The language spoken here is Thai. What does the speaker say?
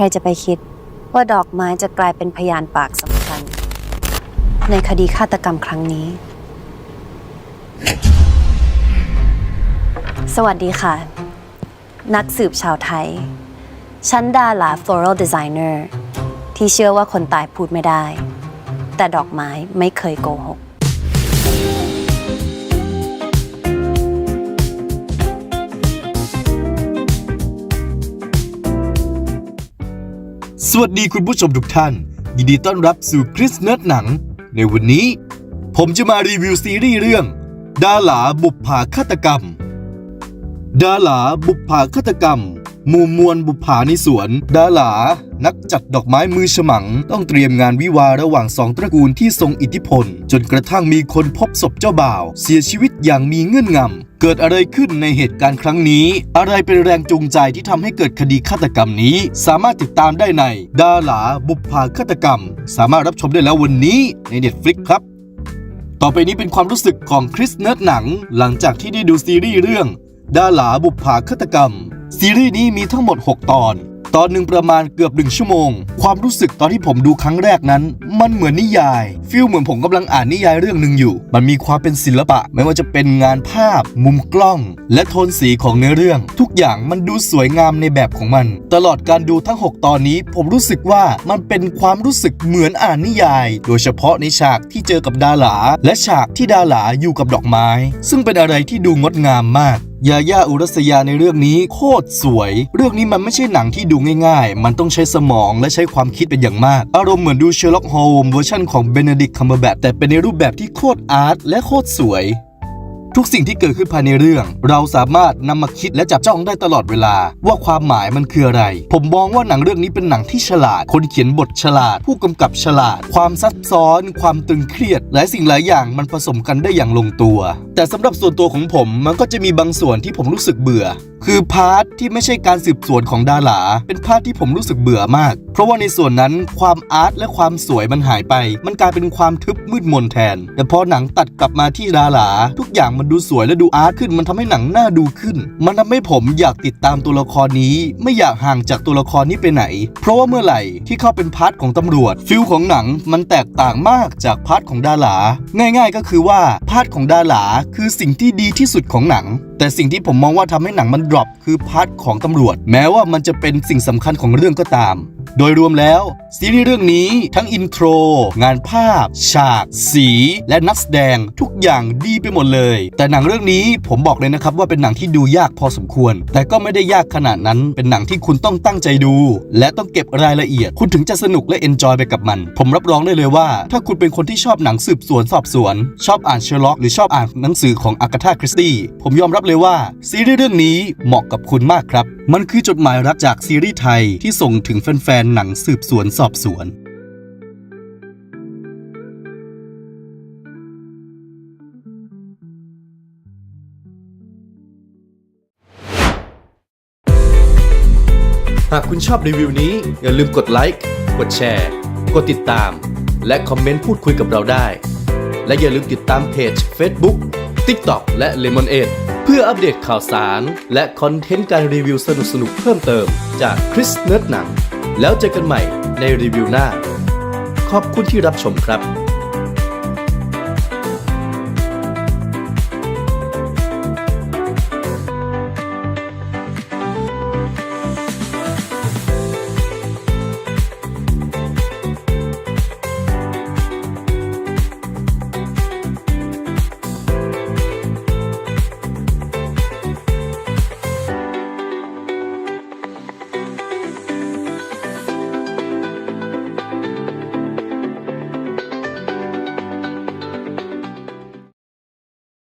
ใครจะไปคิดว่าดอกไม้จะกลายเป็นพยานปากสำคัญ ในคดีฆาตกรรมครั้งนี้ สวัสดีค่ะ นักสืบชาวไทยฉันดาลา floral designer ที่เชื่อว่าคนตายพูดไม่ได้ แต่ดอกไม้ไม่เคยโกหก วัสดีคุณผู้ชมทุกท่าน ยินดีต้อนรับสู่คริสเนิร์ดหนัง ในวันนี้ ผมจะมารีวิวซีรีส์เรื่อง ดาหลาบุพภาฆาตกรรม ดาหลาบุพภาฆาตกรรม มู่มวลบุปผาในสวนดาหลา นักจัดดอกไม้มือฉมัง ต้องเตรียมงานวิวาระหว่างสองตระกูลที่ทรงอิทธิพล จนกระทั่งมีคนพบศพเจ้าบ่าว เสียชีวิตอย่างมีเงื่อนงำเกิดอะไรขึ้นในเหตุการณ์ครั้งนี้ อะไรเป็นแรงจูงใจที่ทำให้เกิดคดีฆาตกรรมนี้ สามารถติดตามได้ใน ดาหลาบุปผาฆาตกรรม สามารถรับชมได้แล้ววันนี้ใน Netflix ครับ ต่อไปนี้เป็นความรู้สึกของคริสเนิร์ดหนัง หลังจากที่ได้ดูซีรีส์เรื่อง ดาหลาบุปผาฆาตกรรม ซีรีส์นี้มีทั้งหมด 6 ตอน ตอนหนึ่งประมาณเกือบหนึ่งชั่วโมง ความรู้สึกตอนที่ผมดูครั้งแรกนั้น มันเหมือนนิยายฟีลเหมือนผมกำลังอ่านนิยายเรื่องหนึ่งอยู่ มันมีความเป็นศิลปะ ไม่ว่าจะเป็นงานภาพ มุมกล้อง และโทนสีของเนื้อเรื่อง ทุกอย่างมันดูสวยงามในแบบของมัน ตลอดการดูทั้ง 6 ตอนนี้ ผมรู้สึกว่ามันเป็นความรู้สึกเหมือนอ่านนิยาย โดยเฉพาะในฉากที่เจอกับดาหลาและฉากที่ดาหลาอยู่กับดอกไม้ ซึ่งเป็นอะไรที่ดูงดงามมาก ยาย่าอุรัสยาในเรื่องนี้โคตรสวย เรื่องนี้มันไม่ใช่หนังที่ดูง่ายๆ มันต้องใช้สมองและใช้ความคิดเป็นอย่างมาก อารมณ์เหมือนดูเชอร์ล็อกโฮมเวอร์ชันของเบเนดิกคัมเบอร์แบทแต่เป็นในรูปแบบที่โคตรอาร์ตและโคตรสวย ทุกสิ่งที่เกิดขึ้นภายในเรื่อง เราสามารถนำมาคิดและจับจ้องได้ตลอดเวลา ว่าความหมายมันคืออะไร ผมมองว่าหนังเรื่องนี้เป็นหนังที่ฉลาด คนเขียนบทฉลาด ผู้กำกับฉลาด ความซับซ้อน ความตึงเครียด หลายสิ่งหลายอย่างมันผสมกันได้อย่างลงตัว แต่สำหรับส่วนตัวของผมมันก็จะมีบางส่วนที่ผมรู้สึกเบื่อคือพาร์ทที่ไม่ใช่การสืบสวนของดาหลาเป็นพาร์ทที่ผมรู้สึกเบื่อมาก เพราะว่าในส่วนนั้นความอาร์ตและความสวยมันหายไป มันกลายเป็นความทึบมืดมนแทน แต่พอหนังตัดกลับมาที่ดาหลาทุกอย่างมันดูสวยและดูอาร์ตขึ้น มันทำให้หนังน่าดูขึ้น มันทำให้ผมอยากติดตามตัวละครนี้ ไม่อยากห่างจากตัวละครนี้ไปไหน เพราะว่าเมื่อไหร่ที่เข้าเป็นพาร์ทของตำรวจฟิลของหนังมันแตกต่างมากจากพาร์ทของดาหลาง่าย ๆ ก็คือว่าพาร์ทของดาหลาคือสิ่งที่ดีที่สุดของหนัง แต่สิ่งที่ผมมองว่าทำให้หนังมันดรอปคือพาร์ทของตำรวจ แม้ว่ามันจะเป็นสิ่งสำคัญของเรื่องก็ตาม โดยรวมแล้ว ซีรีส์เรื่องนี้ทั้งอินโทร งานภาพ ฉาก สี และนักแสดงทุกอย่างดีไปหมดเลย แต่หนังเรื่องนี้ผมบอกเลยนะครับว่าเป็นหนังที่ดูยากพอสมควร แต่ก็ไม่ได้ยากขนาดนั้น เป็นหนังที่คุณต้องตั้งใจดู และต้องเก็บรายละเอียด คุณถึงจะสนุกและเอนจอยไปกับมัน ผมรับรองได้เลยว่า ถ้าคุณเป็นคนที่ชอบหนังสืบสวนสอบสวน ชอบอ่านเชอร์ล็อกหรือชอบอ่านหนังสือของอากาธาคริสตี้ผมยอมรับเลยว่าซีรีส์เรื่องนี้เหมาะกับคุณมากครับ มันคือจดหมายรักจากซีรีส์ไทยที่ส่งถึงแฟนๆหนังสืบสวนสอบสวนหากคุณชอบรีวิวนี้ อย่าลืมกดไลค์กดแชร์ กดติดตาม และคอมเมนต์พูดคุยกับเราได้ และอย่าลืมติดตามเพจ Facebook TikTok และ Lemonade เพื่ออัปเดตข่าวสาร และคอนเทนต์การรีวิวสนุกๆเพิ่มเติมจากคริสเนิร์ดหนัง แล้วเจอกันใหม่ในรีวิวหน้า ขอบคุณที่รับชมครับ